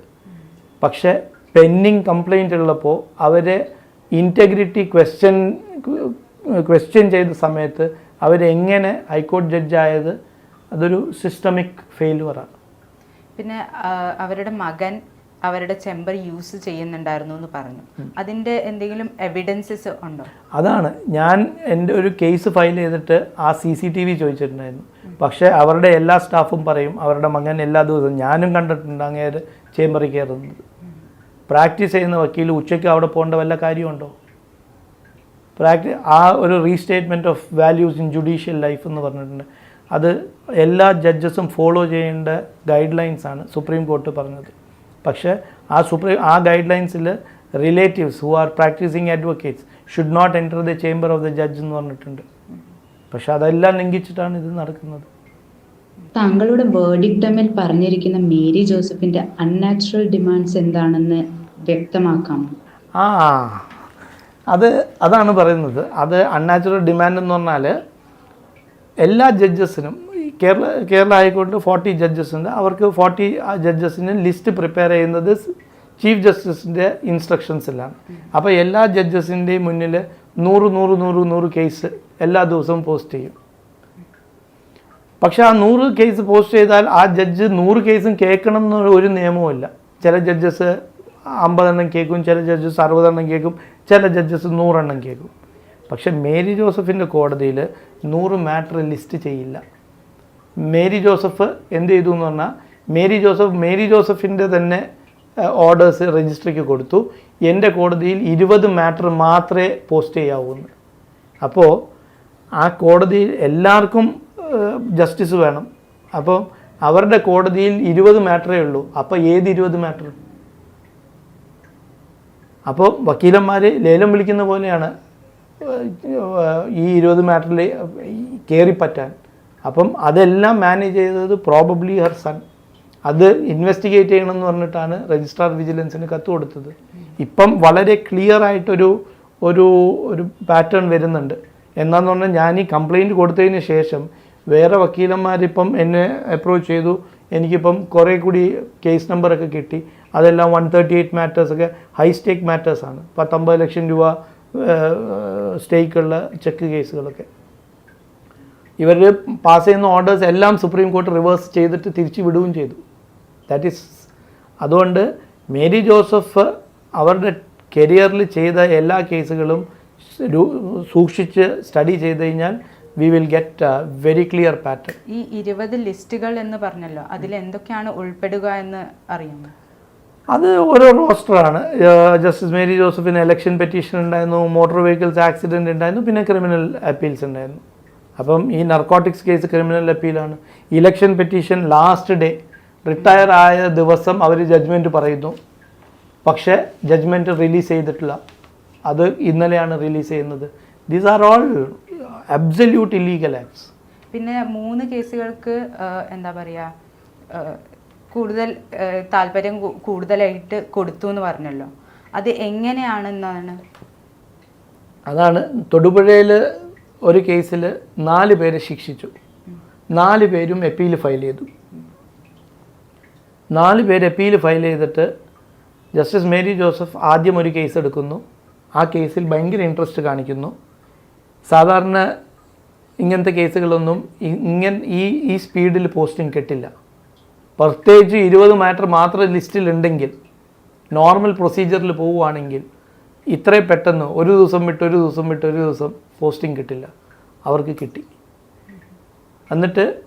പക്ഷേ പെൻഡിങ് കംപ്ലൈന്റ് ഉള്ളപ്പോൾ അവരെ ഇന്റഗ്രിറ്റി ക്വസ്റ്റ്യൻ ക്വസ്റ്റ്യൻ ചെയ്ത സമയത്ത് അവരെങ്ങനെ ഹൈക്കോടതി ജഡ്ജായത് അതൊരു സിസ്റ്റമിക് ഫെയിലുവറാണ് പിന്നെ അവരുടെ മകൻ അവരുടെ ചെമ്പർ യൂസ് ചെയ്യുന്നുണ്ടായിരുന്നു എന്ന് പറഞ്ഞു. അതിന്റെ എന്തെങ്കിലും എവിഡൻസസ് ഉണ്ടോ? അതാണ്. ഞാൻ എന്റെ ഒരു കേസ് ഫയൽ ചെയ്തിട്ട് ആ സി സി ടി വി ചോദിച്ചിട്ടുണ്ടായിരുന്നു. പക്ഷേ അവരുടെ എല്ലാ സ്റ്റാഫും പറയും അവരുടെ മകൻ എല്ലാ ദിവസവും ഞാനും കണ്ടിട്ടുണ്ട് അങ്ങേര് ചേമ്പറിൽ കയറുന്നത്. പ്രാക്ടീസ് ചെയ്യുന്ന വക്കീൽ ഉച്ചയ്ക്ക് അവിടെ പോകേണ്ട വല്ല കാര്യമുണ്ടോ? പ്രാക്ടി ആ ഒരു restatement of values in judicial life എന്ന് പറഞ്ഞിട്ടുണ്ട്. അത് എല്ലാ ജഡ്ജസും ഫോളോ ചെയ്യേണ്ട ഗൈഡ് ലൈൻസാണ് സുപ്രീം കോർട്ട് പറഞ്ഞത്. പക്ഷേ ആ സുപ്രീം ആ guide ലൈൻസിൽ relatives who are practising advocates should not enter the chamber of the judge എന്ന് പറഞ്ഞിട്ടുണ്ട്. പക്ഷെ അതെല്ലാം ലംഘിച്ചിട്ടാണ് ഇത് നടക്കുന്നത്. താങ്കളുടെ വേർഡിക്ടമിൽ പറഞ്ഞിരിക്കുന്ന മേരി ജോസഫിന്റെ അൺനാച്ചുറൽ ഡിമാൻഡ്സ് എന്താണെന്ന് വ്യക്തമാക്കാമോ ആ അത് അതാണ് പറയുന്നത്. അത് അൺനാച്ചുറൽ ഡിമാൻഡ് എന്ന് പറഞ്ഞാൽ എല്ലാ ജഡ്ജസിനും കേരള കേരള ആയിക്കോട്ട് ഫോർട്ടി ജഡ്ജസ് ഉണ്ട് അവർക്ക് ഫോർട്ടി ജഡ്ജസിന് ലിസ്റ്റ് പ്രിപ്പയർ ചെയ്യുന്നത് ചീഫ് ജസ്റ്റിസിന്റെ ഇൻസ്ട്രക്ഷൻസിലാണ് അപ്പോൾ എല്ലാ ജഡ്ജസിന്റെയും മുന്നിൽ നൂറ് നൂറ് നൂറ് നൂറ് കേസ് എല്ലാ ദിവസവും പോസ്റ്റ് ചെയ്യും. പക്ഷേ ആ നൂറ് കേസ് പോസ്റ്റ് ചെയ്താൽ ആ ജഡ്ജ് നൂറ് കേസും കേൾക്കണം എന്നൊരു നിയമവുമില്ല. ചില ജഡ്ജസ് അമ്പതെണ്ണം കേൾക്കും ചില ജഡ്ജസ് അറുപതെണ്ണം കേൾക്കും ചില ജഡ്ജസ് നൂറെണ്ണം കേൾക്കും. പക്ഷേ മേരി ജോസഫിന്റെ കോടതിയിൽ നൂറ് മാറ്റർ ലിസ്റ്റ് ചെയ്യില്ല. മേരി ജോസഫ് എന്ത് ചെയ്തു എന്ന് പറഞ്ഞാൽ മേരി ജോസഫ് മേരി ജോസഫിന്റെ തന്നെ ഓർഡേഴ്സ് രജിസ്ട്രിക്ക് കൊടുത്തു. എന്റെ കോടതിയിൽ ഇരുപത് മാറ്റർ മാത്രമേ പോസ്റ്റ് ചെയ്യാവൂ എന്ന്. അപ്പോൾ ആ കോടതിയിൽ എല്ലാവർക്കും ജസ്റ്റിസ് വേണം. അപ്പോൾ അവരുടെ കോടതിയിൽ ഇരുപത് മാറ്ററേ ഉള്ളൂ. അപ്പോൾ ഏത് ഇരുപത് മാറ്റർ അപ്പോൾ വക്കീലന്മാർ ലേലം വിളിക്കുന്ന പോലെയാണ് ഈ ഇരുപത് മാറ്ററിൽ കയറിപ്പറ്റാൻ അപ്പം അതെല്ലാം മാനേജ് ചെയ്തത് പ്രോബബ്ലി ഹർ സൺ അത് ഇൻവെസ്റ്റിഗേറ്റ് ചെയ്യണമെന്ന് പറഞ്ഞിട്ടാണ് രജിസ്ട്രാർ വിജിലൻസിന് കത്ത് കൊടുത്തത്. ഇപ്പം വളരെ ക്ലിയർ ആയിട്ടൊരു ഒരു ഒരു പാറ്റേൺ വരുന്നുണ്ട്. എന്താന്ന് പറഞ്ഞാൽ ഞാൻ ഈ കംപ്ലയിന്റ് കൊടുത്തതിന് ശേഷം വേറെ വക്കീലന്മാരിപ്പം എന്നെ അപ്രോച്ച് ചെയ്തു. എനിക്കിപ്പം കുറേ കൂടി കേസ് നമ്പറൊക്കെ കിട്ടി. അതെല്ലാം വൺ തേർട്ടി എയ്റ്റ് മാറ്റേഴ്സൊക്കെ ഹൈ സ്റ്റേക്ക് മാറ്റേഴ്സാണ് പത്തൊമ്പത് ലക്ഷം രൂപ സ്റ്റേക്കുള്ള ചെക്ക് കേസുകളൊക്കെ ഇവർ പാസ് ചെയ്യുന്ന ഓർഡേഴ്സ് എല്ലാം സുപ്രീം കോർട്ട് റിവേഴ്സ് ചെയ്തിട്ട് തിരിച്ചു വിടുകയും ചെയ്തു. ദാറ്റ് ഈസ് അതുകൊണ്ട് മേരി ജോസഫ് അവരുടെ കരിയറിൽ ചെയ്ത എല്ലാ കേസുകളും സൂക്ഷിച്ച് സ്റ്റഡി ചെയ്ത് കഴിഞ്ഞാൽ we will get very clear pattern ഈ ഇരുപത് ലിസ്റ്റുകൾ എന്ന് പറഞ്ഞല്ലോ അതിൽ എന്തൊക്കെയാണ് ഉൾപ്പെടുക എന്ന് അറിയുന്നത്? അത് ഓരോ റോസ്റ്ററാണ് ജസ്റ്റിസ് മേരി ജോസഫിന് ഇലക്ഷൻ പെറ്റീഷൻ ഉണ്ടായിരുന്നു മോട്ടോർ വെഹിക്കിൾസ് ആക്സിഡന്റ് ഉണ്ടായിരുന്നു പിന്നെ ക്രിമിനൽ അപ്പീൽസ് ഉണ്ടായിരുന്നു. അപ്പം ഈ narcotics case criminal അപ്പീലാണ് election petition last day retire ആയ ദിവസം അവർ ജഡ്ജ്മെന്റ് പറയുന്നു. പക്ഷേ ജഡ്ജ്മെന്റ് റിലീസ് ചെയ്തിട്ടില്ല. അത് ഇന്നലെയാണ് റിലീസ് ചെയ്യുന്നത്. These are all absolute illegal acts പിന്നെ മൂന്ന് കേസുകൾക്ക് എന്താ പറയുക കൂടുതൽ താല്പര്യം കൂടുതലായിട്ട് കൊടുത്തു എന്ന് പറഞ്ഞല്ലോ. അത് എങ്ങനെയാണെന്നാണ്? അതാണ് തൊടുപുഴയിൽ ഒരു കേസിൽ നാല് പേരെ ശിക്ഷിച്ചു. നാല് പേരും അപ്പീൽ ഫയൽ ചെയ്തു. നാല് പേര് അപ്പീൽ ഫയൽ ചെയ്തിട്ട് ജസ്റ്റിസ് മേരി ജോസഫ് ആദ്യം ഒരു കേസ് എടുക്കുന്നു. ആ കേസിൽ ഭയങ്കര ഇൻട്രസ്റ്റ് കാണിക്കുന്നു. സാധാരണ ഇങ്ങനത്തെ കേസുകളൊന്നും ഇങ്ങനെ ഈ ഈ സ്പീഡിൽ പോസ്റ്റിംഗ് കിട്ടില്ല. പ്രത്യേകിച്ച് ഇരുപത് മാറ്റർ മാത്രം ലിസ്റ്റിലുണ്ടെങ്കിൽ നോർമൽ പ്രൊസീജിയറിൽ പോവുകയാണെങ്കിൽ ഇത്രയും പെട്ടെന്ന് ഒരു ദിവസം വിട്ട് ഒരു ദിവസം വിട്ട് ഒരു ദിവസം പോസ്റ്റിംഗ് കിട്ടില്ല. അവർക്ക് കിട്ടി. എന്നിട്ട്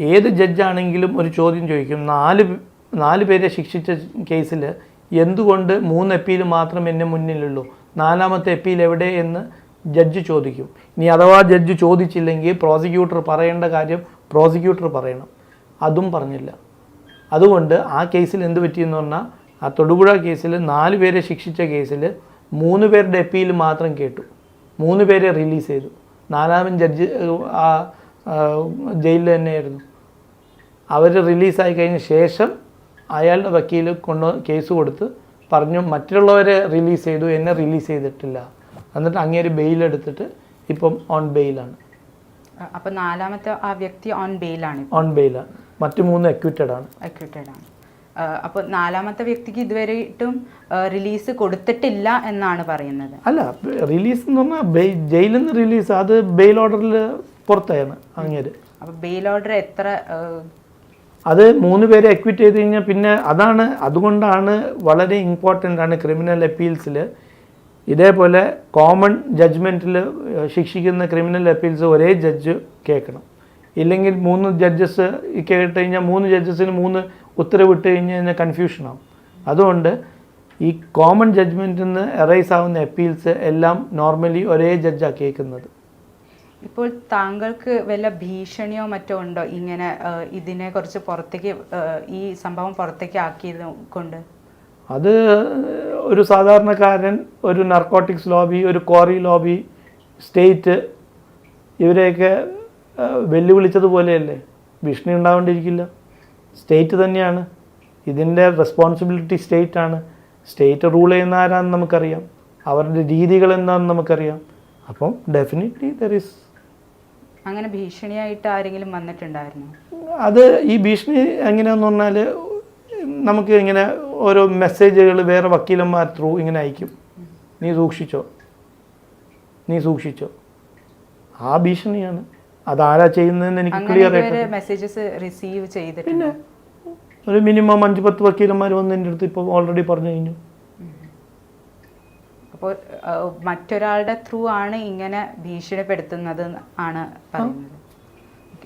ഏത് ജഡ്ജാണെങ്കിലും ഒരു ചോദ്യം ചോദിക്കും. നാല് നാല് പേരെ ശിക്ഷിച്ച കേസിൽ എന്തുകൊണ്ട് മൂന്ന് അപ്പീൽ മാത്രം എന്നെ മുന്നിലുള്ളൂ? നാലാമത്തെ അപ്പീൽ എവിടെ എന്ന് ജഡ്ജ് ചോദിക്കും. ഇനി അഥവാ ജഡ്ജ് ചോദിച്ചില്ലെങ്കിൽ പ്രോസിക്യൂട്ടർ പറയേണ്ട കാര്യം പ്രോസിക്യൂട്ടർ പറയണം. അതും പറഞ്ഞില്ല. അതുകൊണ്ട് ആ കേസിൽ എന്ത് പറ്റിയെന്ന് പറഞ്ഞാൽ ആ തൊടുപുഴ കേസിൽ നാല് പേരെ ശിക്ഷിച്ച കേസിൽ മൂന്ന് പേരുടെ അപ്പീൽ മാത്രം കേട്ടു. മൂന്ന് പേരെ റിലീസ് ചെയ്തു. നാലാമൻ ജഡ്ജ് ആ ജയിലിൽ തന്നെയായിരുന്നു. അവർ റിലീസായി കഴിഞ്ഞ ശേഷം അയാളുടെ വക്കീൽ കൊണ്ട് കേസ് കൊടുത്ത് പറഞ്ഞു മറ്റുള്ളവരെ റിലീസ് ചെയ്തു എന്നെ റിലീസ് ചെയ്തിട്ടില്ല. എന്നിട്ട് അങ്ങേര് ബെയിലെടുത്തിട്ട് ഇപ്പം ഓൺ ബെയിലാണ് അപ്പോൾ അപ്പൊ നാലാമത്തെ ആ വ്യക്തി ഓൺ ബെയിലാണ് ഓൺ ബെയിലാണ് മറ്റു മൂന്ന് എക്വിറ്റഡ് ആണ്. അക്യൂട്ടഡ് ആണ്. അപ്പോൾ നാലാമത്തെ വ്യക്തിക്ക് ഇതുവരെയിട്ടും റിലീസ് കൊടുത്തിട്ടില്ല എന്നാണ് പറയുന്നത്. അല്ല റിലീസ് എന്ന് പറഞ്ഞാൽ ജയിലിൽ നിന്ന് റിലീസ് അത് ബെയിൽ ഓർഡറിൽ പുറത്തായാണ് അങ്ങേര്. അപ്പോൾ ബെയിൽ ഓർഡർ എത്ര അത് മൂന്ന് പേരെ എക്വിറ്റ് ചെയ്ത് കഴിഞ്ഞാൽ പിന്നെ അതാണ് അതുകൊണ്ടാണ് വളരെ ഇമ്പോർട്ടന്റ് ആണ് ക്രിമിനൽ അപ്പീൽസിൽ ഇതേപോലെ കോമൺ ജഡ്ജ്മെന്റിൽ ശിക്ഷിക്കുന്ന ക്രിമിനൽ അപ്പീൽസ് ഒരേ ജഡ്ജ് കേൾക്കണം. ഇല്ലെങ്കിൽ മൂന്ന് ജഡ്ജസ് കേട്ട് കഴിഞ്ഞാൽ മൂന്ന് ജഡ്ജസിന് മൂന്ന് ഉത്തരവിട്ട് കഴിഞ്ഞാൽ കഴിഞ്ഞാൽ കൺഫ്യൂഷനാവും അതുകൊണ്ട് ഈ കോമൺ ജഡ്ജ്മെന്റിൽ നിന്ന് എറൈസ് ആവുന്ന അപ്പീൽസ് എല്ലാം നോർമലി ഒരേ ജഡ്ജാണ് കേൾക്കുന്നത്. ഇപ്പോൾ താങ്കൾക്ക് വല്ല ഭീഷണിയോ മറ്റോ ഉണ്ടോ? ഇങ്ങനെ ഇതിനെ കുറിച്ച് പുറത്തേക്ക് ഈ സംഭവം പുറത്തേക്ക് ആക്കിയത് കൊണ്ട്? അത് ഒരു സാധാരണക്കാരൻ ഒരു നർക്കോട്ടിക്സ് ലോബി ഒരു ക്വാറി ലോബി സ്റ്റേറ്റ് ഇവരെയൊക്കെ വെല്ലുവിളിച്ചതുപോലെയല്ലേ? ഭീഷണി ഉണ്ടാവേണ്ടിയിരിക്കില്ല സ്റ്റേറ്റ് തന്നെയാണ്. ഇതിന്റെ റെസ്പോൺസിബിലിറ്റി സ്റ്റേറ്റ് ആണ്. സ്റ്റേറ്റ് റൂൾ ചെയ്യുന്ന ആരാണെന്ന് നമുക്കറിയാം. അവരുടെ രീതികൾ എന്താണെന്ന് നമുക്കറിയാം. അപ്പം ഡെഫിനറ്റ്ലി ദർ ഇസ് അങ്ങനെ ഭീഷണിയായിട്ട് ആരെങ്കിലും വന്നിട്ടുണ്ടായിരുന്നു? അത് ഈ ഭീഷണി എങ്ങനെയാന്ന് പറഞ്ഞാൽ നമുക്ക് ഇങ്ങനെ ഓരോ മെസ്സേജുകൾ വേറെ വക്കീലന്മാർ ത്രൂ ഇങ്ങനെ അയക്കും. നീ സൂക്ഷിച്ചോ. നീ സൂക്ഷിച്ചോ. ആ ഭീഷണിയാണ്. അതാരാ ചെയ്യുന്നതെന്ന് എനിക്ക് ക്ലിയർ ആയിട്ട് മെസ്സേജസ് റിസീവ് ചെയ്തിട്ടുണ്ട് ഒരു മിനിമം അഞ്ച് പത്ത് വക്കീലന്മാർ വന്ന് എന്റെ അടുത്ത് ഇപ്പോൾ ഓൾറെഡി പറഞ്ഞു കഴിഞ്ഞു. അപ്പോൾ മറ്റൊരാളുടെ ത്രൂ ആണ് ഇങ്ങനെ ഭീഷണിപ്പെടുത്തുന്നത് ആണ് പറയുന്നത്.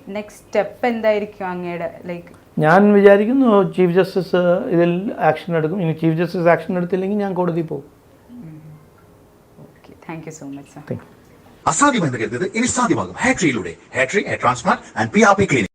നെക്സ്റ്റ് സ്റ്റെപ്പ് എന്തായിരിക്കും അങ്ങയുടെ ലൈക്ക് ഞാൻ വിചാരിക്കുന്നു ചീഫ് ജസ്റ്റിസ് ഇതിൽ ആക്ഷൻ എടുക്കും. ഇനി ചീഫ് ജസ്റ്റിസ് ആക്ഷൻ എടുത്തില്ലെങ്കിൽ ഞാൻ കോടതി പോകും. Okay thank you so much sir thank you അസാധ്യമെന്ന് കരുതുന്നത് ഇനി സാധ്യമാകും. ഹാട്രിയിലൂടെ ഹാട്രി hair transplant and P R P clinic